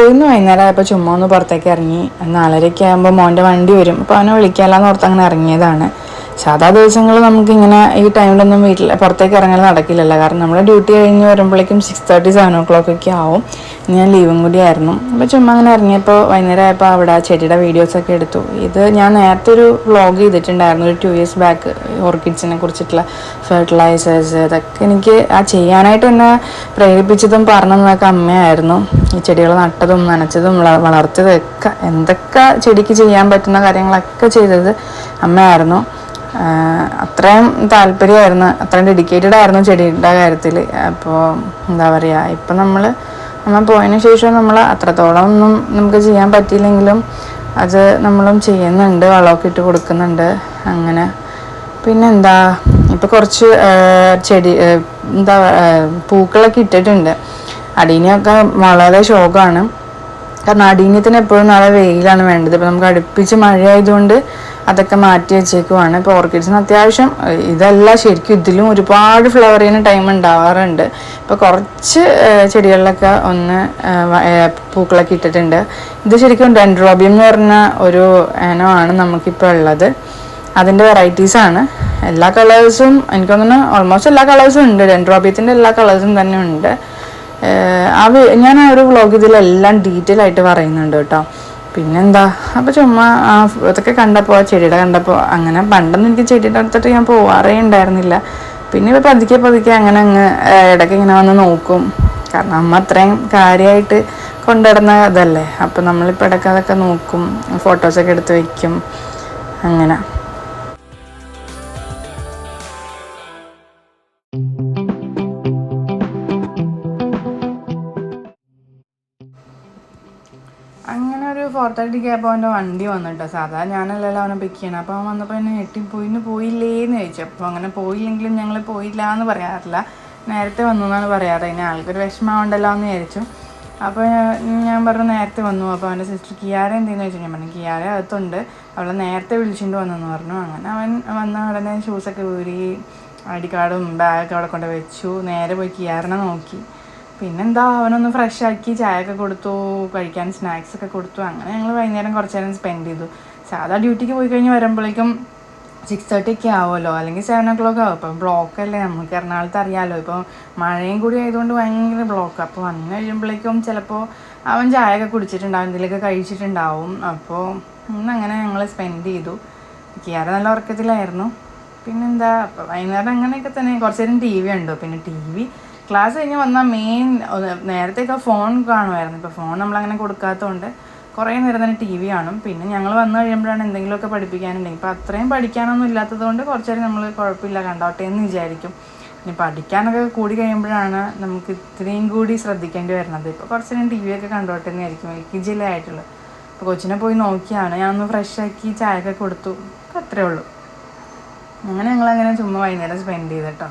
പോയിന്ന് വൈകുന്നേരം ആയപ്പോൾ ചുമ്മാ ഒന്ന് പുറത്തേക്ക് ഇറങ്ങി. നാലരയ്ക്ക് ആകുമ്പോൾ മോന്റെ വണ്ടി വരും. അപ്പോൾ അവനെ വിളിക്കാമെന്ന് ഓർത്ത് അങ്ങനെ ഇറങ്ങിയതാണ്. സാധാ ദിവസങ്ങൾ നമുക്കിങ്ങനെ ഈ ടൈമിലൊന്നും വീട്ടിൽ പുറത്തേക്ക് ഇറങ്ങാൻ നടക്കില്ലല്ലോ. കാരണം നമ്മുടെ ഡ്യൂട്ടി കഴിഞ്ഞ് വരുമ്പോഴേക്കും സിക്സ് തേർട്ടി സെവൻ ഓ ക്ലോക്കൊക്കെ ആവും. ഞാൻ ലീവും കൂടിയായിരുന്നു അപ്പോൾ ചുമ്മാ അങ്ങനെ ഇറങ്ങിയപ്പോൾ വൈകുന്നേരം ആയപ്പോൾ അവിടെ ചെടിയുടെ വീഡിയോസൊക്കെ എടുത്തു. ഇത് ഞാൻ നേരത്തെ ഒരു വ്ളോഗ് ചെയ്തിട്ടുണ്ടായിരുന്നു ഒരു ടു ഇയേഴ്സ് ബാക്ക് ഓർക്കിഡ്സിനെ കുറിച്ചിട്ടുള്ള ഫെർട്ടിലൈസേഴ്സ് ഇതൊക്കെ എനിക്ക് ആ ചെയ്യാനായിട്ട് എന്നെ പ്രേരിപ്പിച്ചതും പറഞ്ഞതൊക്കെ അമ്മയായിരുന്നു. ഈ ചെടികൾ നട്ടതും നനച്ചതും വളർത്തതും ഒക്കെ എന്തൊക്കെ ചെടിക്ക് ചെയ്യാൻ പറ്റുന്ന കാര്യങ്ങളൊക്കെ ചെയ്തത് അമ്മയായിരുന്നു. അത്രയും താല്പര്യമായിരുന്നു അത്രയും ഡെഡിക്കേറ്റഡ് ആയിരുന്നു ചെടിയുടെ കാര്യത്തിൽ അപ്പോൾ എന്താ പറയുക ഇപ്പം നമ്മൾ നമ്മൾ പോയതിന് ശേഷം നമ്മൾ അത്രത്തോളം ഒന്നും നമുക്ക് ചെയ്യാൻ പറ്റിയില്ലെങ്കിലും അത് നമ്മളും ചെയ്യുന്നുണ്ട് വളമൊക്കെ ഇട്ട് കൊടുക്കുന്നുണ്ട് അങ്ങനെ. പിന്നെന്താ ഇപ്പോൾ കുറച്ച് ചെടി എന്താ പൂക്കളൊക്കെ ഇട്ടിട്ടുണ്ട്. അടീനിയൊക്കെ വളരെ ശോകമാണ്. കാരണം അടീനത്തിന് എപ്പോഴും നല്ല വെയിലാണ് വേണ്ടത്. ഇപ്പം നമുക്ക് അടുപ്പിച്ച് മഴയായതുകൊണ്ട് അതൊക്കെ മാറ്റി വെച്ചേക്കുവാണ്. ഇപ്പോൾ ഓർക്കിഡ്സിന് അത്യാവശ്യം ഇതല്ല ശരിക്കും. ഇതിലും ഒരുപാട് ഫ്ലവർ ചെയ്യുന്ന ടൈം ഉണ്ടാവാറുണ്ട്. ഇപ്പോൾ കുറച്ച് ചെടികളിലൊക്കെ ഒന്ന് പൂക്കളൊക്കെ ഇട്ടിട്ടുണ്ട്. ഇത് ശരിക്കും ഡെൻഡ്രോബിയം എന്ന് പറഞ്ഞ ഒരു ഇനമാണ് നമുക്കിപ്പോൾ ഉള്ളത്. അതിന്റെ വെറൈറ്റീസാണ് എല്ലാ കളേഴ്സും എനിക്ക് തോന്നുന്നു ഓൾമോസ്റ്റ് എല്ലാ കളേഴ്സും ഉണ്ട്. ഡെൻഡ്രോബിയത്തിന്റെ എല്ലാ കളേഴ്സും തന്നെ ഉണ്ട്. ആ ഞാൻ ആ ഒരു വ്ളോഗ് ഇതിലെല്ലാം ഡീറ്റെയിൽ ആയിട്ട് പറയുന്നുണ്ട് കേട്ടോ. പിന്നെന്താ? അപ്പോൾ ചുമ്മാ ആ അതൊക്കെ കണ്ടപ്പോൾ ആ ചെടിയുടെ കണ്ടപ്പോൾ അങ്ങനെ പണ്ടൊന്നും എനിക്ക് ചെടിയുടെ അടുത്തിട്ട് ഞാൻ പോവാറേ ഉണ്ടായിരുന്നില്ല. പിന്നെ ഇപ്പോൾ പതുക്കെ പതുക്കെ അങ്ങനെ അങ്ങ് ഇടയ്ക്ക് ഇങ്ങനെ വന്ന് നോക്കും. കാരണം അമ്മ അത്രയും കാര്യമായിട്ട് കൊണ്ടുനടന്ന ഇതല്ലേ. അപ്പോൾ നമ്മളിപ്പോൾ ഇടയ്ക്ക് അതൊക്കെ നോക്കും ഫോട്ടോസൊക്കെ എടുത്ത് വെക്കും അങ്ങനെ. ഒരു ഫോർ അവന്റെ വണ്ടി വന്നിട്ടോ. സാധാ ഞാനല്ലല്ലോ അവനെ പിക്ക് ചെയ്യണം. അപ്പോൾ അവൻ വന്നപ്പോൾ എന്നെ ഞെട്ടി പോയിന്ന് പോയില്ലേന്ന് ചോദിച്ചു. അപ്പോൾ അങ്ങനെ പോയില്ലെങ്കിലും ഞങ്ങൾ പോയില്ല എന്ന് പറയാറില്ല. നേരത്തെ വന്നു എന്നാണ് പറയാറ്. ഇനി ആൾക്കൊരു വിഷമമുണ്ടല്ലോ എന്ന് വിചാരിച്ചു. അപ്പോൾ ഞാൻ പറഞ്ഞു നേരത്തെ വന്നു. അപ്പോൾ അവന്റെ സിസ്റ്റർ കിയാര എന്തെന്ന് ചോദിച്ചു. ഞാൻ പറഞ്ഞു കിയാര അകത്തുണ്ട്. അവളെ നേരത്തെ വിളിച്ചിട്ട് വന്നെന്ന് പറഞ്ഞു. അങ്ങനെ അവൻ വന്ന ഉടനെ ഷൂസൊക്കെ ഊരി ഐ ഡി കാർഡും ബാഗൊക്കെ അവിടെ കൊണ്ട് വെച്ചു. നേരെ പോയി കിയാറിനെ നോക്കി. പിന്നെന്താ അവനൊന്ന് ഫ്രഷ് ആക്കി ചായയൊക്കെ കൊടുത്തു കഴിക്കാൻ സ്നാക്സ് ഒക്കെ കൊടുത്തു. അങ്ങനെ ഞങ്ങൾ വൈകുന്നേരം കുറച്ച് നേരം സ്പെൻഡ് ചെയ്തു. സാധാ ഡ്യൂട്ടിക്ക് പോയി കഴിഞ്ഞ് വരുമ്പോഴേക്കും സിക്സ് തേർട്ടി ഒക്കെ ആവുമല്ലോ അല്ലെങ്കിൽ സെവൻ ഓ ക്ലോക്ക് ആവും. ഇപ്പം ബ്ലോക്ക് അല്ലേ നമുക്ക് എറണാകുളത്ത് അറിയാമല്ലോ ഇപ്പം മഴയും കൂടി ആയതുകൊണ്ട് ഭയങ്കര ബ്ലോക്ക് അപ്പോൾ വന്നു കഴിയുമ്പോഴേക്കും ചിലപ്പോൾ അവൻ ചായ ഒക്കെ കുടിച്ചിട്ടുണ്ടാവും എന്തെങ്കിലുമൊക്കെ കഴിച്ചിട്ടുണ്ടാവും. അപ്പോൾ ഇന്ന് അങ്ങനെ ഞങ്ങൾ സ്പെൻഡ് ചെയ്തു. കിയാറ നല്ല ഉറക്കത്തിലായിരുന്നു. പിന്നെന്താ വൈകുന്നേരം അങ്ങനെയൊക്കെ തന്നെ. കുറച്ച് നേരം ടി വി ഉണ്ടോ പിന്നെ ടി വി ക്ലാസ് കഴിഞ്ഞ് വന്നാൽ മെയിൻ നേരത്തെയൊക്കെ ഫോൺ കാണുമായിരുന്നു. ഇപ്പോൾ ഫോൺ നമ്മളങ്ങനെ കൊടുക്കാത്തതുകൊണ്ട് കുറേ നേരം തന്നെ ടി വി കാണും. പിന്നെ ഞങ്ങൾ വന്നു കഴിയുമ്പോഴാണ് എന്തെങ്കിലുമൊക്കെ പഠിപ്പിക്കാനുണ്ടെങ്കിൽ. ഇപ്പോൾ അത്രയും പഠിക്കാനൊന്നും ഇല്ലാത്തതുകൊണ്ട് കുറച്ച് നേരം നമ്മൾ കുഴപ്പമില്ല കണ്ടോട്ടെ എന്ന് വിചാരിക്കും. ഇനി പഠിക്കാനൊക്കെ കൂടി കഴിയുമ്പോഴാണ് നമുക്ക് ഇത്രയും കൂടി ശ്രദ്ധിക്കേണ്ടി വരുന്നത്. ഇപ്പോൾ കുറച്ച് നേരം ടി വി ഒക്കെ കണ്ടോട്ടെ എന്നായിരിക്കും എൽ കെ ജിയിലേ ആയിട്ടുള്ളൂ. അപ്പോൾ കൊച്ചിനെ പോയി നോക്കിയാണ്. ഞാനൊന്ന് ഫ്രഷ് ആക്കി ചായയൊക്കെ കൊടുത്തു. അത്രേ ഉള്ളൂ. അങ്ങനെ ഞങ്ങളങ്ങനെ ചുമ്മാ വൈകുന്നേരം സ്പെൻഡ് ചെയ്തിട്ടോ